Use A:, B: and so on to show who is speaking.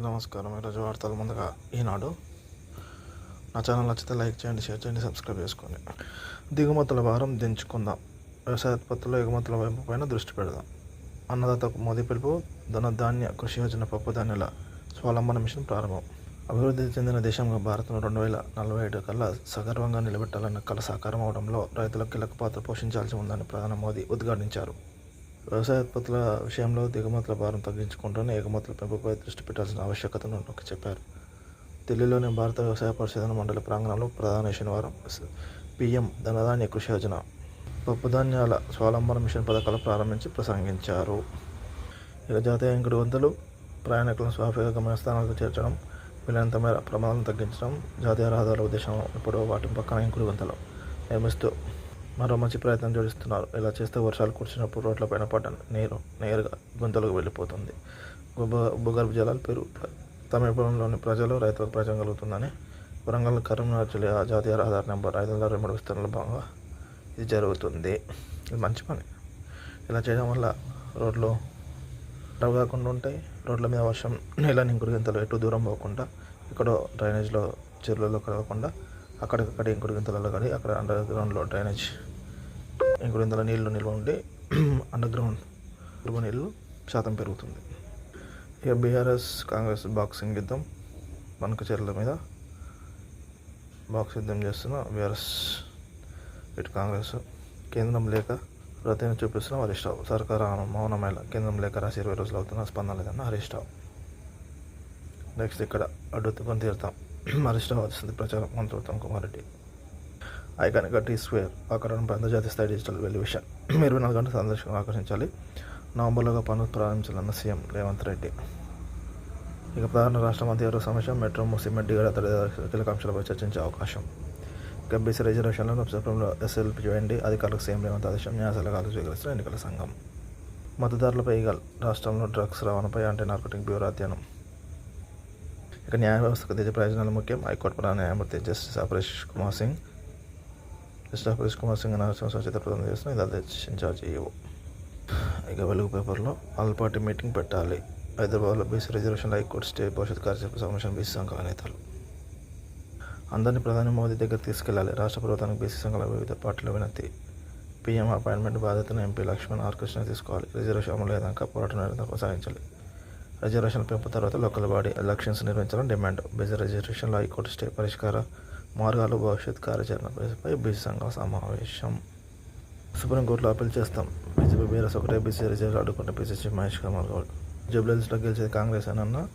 A: అందరికీ నమస్కారం. ఈరోజు వార్తలు ముందుగా ఈనాడు. నా ఛానల్ నచ్చితే లైక్ చేయండి షేర్ చేయండి సబ్స్క్రైబ్ చేసుకోండి. దిగుమతుల భారం దించుకుందాం. వ్యవసాయ ఉత్పత్తుల ఎగుమతుల వైపు పైన దృష్టి పెడదాం. అన్నదాతకు మోదీ పిలుపు ధనధాన్య కృషి యోజన పప్పు ధాన్యాల స్వావలంబన మిషన్ ప్రారంభం. అభివృద్ధి చెందిన దేశంగా భారత్ను రెండు వేల నలభై ఏడు కల్లా సగర్వంగా నిలబెట్టాలన్న కల సాకారం అవడంలో రైతులకు కీలక పాత్ర పోషించాల్సి ఉందని ప్రధాని మోదీ ఉద్ఘాటించారు. వ్యవసాయ ఉత్పత్తుల విషయంలో దిగుమతుల భారం తగ్గించుకుంటూనే ఎగుమతుల పెంపుపై దృష్టి పెట్టాల్సిన ఆవశ్యకతను నొక్కి చెప్పారు. ఢిల్లీలోని భారత వ్యవసాయ పరిశోధన మండలి ప్రాంగణంలో ప్రధాన శనివారం పిఎం ధనధాన్య కృషి యోజన పప్పుధాన్యాల స్వావలంబన మిషన్ పథకాలు ప్రారంభించి ప్రసంగించారు. ఇక జాతీయ ఇంకుడు వంతులు ప్రయాణికులను స్వాఫీగా గమనస్థానాలకు చేర్చడం వీలైనంత మేర ప్రమాదాలను తగ్గించడం జాతీయ రహదారుల ఉద్దేశం ఇప్పుడు వాటి పక్కన ఇంకుడు గుంతలు నిర్మిస్తూ మరో మంచి ప్రయత్నం జోడిస్తున్నారు ఇలా చేస్తే వర్షాలు కురిసినప్పుడు రోడ్లపైన పడ్డ నీరు నేరుగా గుంతలకు వెళ్ళిపోతుంది. భూగర్భ జలాలు పేరు తమిళపురంలోని ప్రజలు రైతులకు ప్రయోజనం కలుగుతుందని వరంగల్ కరీంనగర్ జిల్లా జాతీయ రహదారి నెంబర్ ఐదు వందల రెండు మూడు విస్తరణలో భాగంగా ఇది జరుగుతుంది. ఇది మంచి పని. ఇలా చేయడం వల్ల రోడ్లు ఖరాబ్ కాకుండా ఉంటాయి. రోడ్ల మీద వర్షం నీళ్ళ ఇంకుడు గింతలు ఎటు దూరం పోకుండా ఇక్కడ డ్రైనేజ్లో చెరువులలో కలగకుండా అక్కడికక్కడ ఇంకుడు గింతలలో కానీ అక్కడ అండర్ గ్రౌండ్లో డ్రైనేజ్ ఇంకుడు గింతల నీళ్ళు నిల్వ ఉండి అండర్ గ్రౌండ్ నిల్వ నీళ్ళు శాతం పెరుగుతుంది. ఇక బీఆర్ఎస్ కాంగ్రెస్ బాక్సింగ్ యుద్ధం మనకు మీద బాక్స్ యుద్ధం చేస్తున్న బీఆర్ఎస్ ఇటు కాంగ్రెస్ కేంద్రం లేక ప్రతిని చూపిస్తున్న హరీష్ రావు. సర్కార్ మౌనమేళ కేంద్రం లేక రాసి ఇరవై రోజులు అవుతున్న స్పందన లేదన్న హరీష్ రావు. నెక్స్ట్ ఇక్కడ అడ్డుతుకొని తీరుతాం. హరీష్ రావు వస్తుంది ప్రచారం మంత్రుత్వం కుమారెడ్డి ఐకానిక్ టీ స్క్వేర్ ఆకరణపై అంతర్జాతీయ స్థాయి డిజిటల్ వెల్యువేషన్. ఇరవై నాలుగు గంటల సందర్శకులను ఆకర్షించాలి. నవంబర్లోగా పనులు ప్రారంభించాలన్న సీఎం రేవంత్ రెడ్డి. ఇక ప్రధాన రాష్ట్ర మంత్రి ఎవరు సమస్య? మెట్రో సిమెంట్ దిగడ తదితర కీలక అంశాలపై చర్చించే అవకాశం. ఇక బీసీ రిజర్వేషన్లను సుప్రీంలో ఎస్ఎల్పి చేయండి. అధికారులకు సీఎం రేవంత్ ఆదేశం న్యాయసలహాలు స్వీకరిస్తున్న ఎన్నికల సంఘం. మద్దతుదారులపై ఈగల్. రాష్ట్రంలో డ్రగ్స్ రవాణాపై అంటే నార్కోటిక్ బ్యూరో అధ్యయనం. ఇక న్యాయ వ్యవస్థకు దేశ ప్రయోజనాలు ముఖ్యం. హైకోర్టు ప్రధాన న్యాయమూర్తి జస్టిస్ అపరేష్ కుమార్ సింగ్. జస్టిస్ అపరేష్ కుమార్ సింగ్ నరసింహ స్వచ్ఛత ప్రదానం చేస్తున్న ఇది అధ్యక్ష ఇన్ఛార్జ్ ఈఓ. ఇక వెలుగు పేపర్లో ఆల్ పార్టీ మీటింగ్ పెట్టాలి. హైదరాబాద్లో బీసీ రిజర్వేషన్ హైకోర్టు స్టే భవిష్యత్ కార్యక్రమ సమావేశం బీసీ సంఘాల నేతలు అందరినీ ప్రధాని మోదీ దగ్గర తీసుకెళ్ళాలి. రాష్ట్ర ప్రభుత్వానికి బీసీ సంఘాల వివిధ పార్టీల వినతి. పీఎం అపాయింట్మెంట్ బాధ్యతను ఎంపీ లక్ష్మణ్ ఆర్ కృష్ణ తీసుకోవాలి. రిజర్వేషన్ అమలు లేదాక పోరాటం నిరంతరం కొనసాగించాలి. రిజర్వేషన్ పెంపు తర్వాత లోకల్ బాడీ ఎలక్షన్స్ నిర్వహించాలని డిమాండ్. బీసీ రిజర్వేషన్లో హైకోర్టు స్టే పరిష్కార మార్గాలు భవిష్యత్ కార్యాచరణపై బీసీ సంఘం సమావేశం. సుప్రీంకోర్టులో అప్పీల్ చేస్తాం. బీజేపీ బీఆర్ఎస్ ఒకటే బీసీ రిజర్వ్ అడ్డుకుంటే పీసీసీ మహేష్ కుమార్ గౌడ్. జూబ్లీహిల్స్లో గెలిచేది కాంగ్రెస్ అని అన్న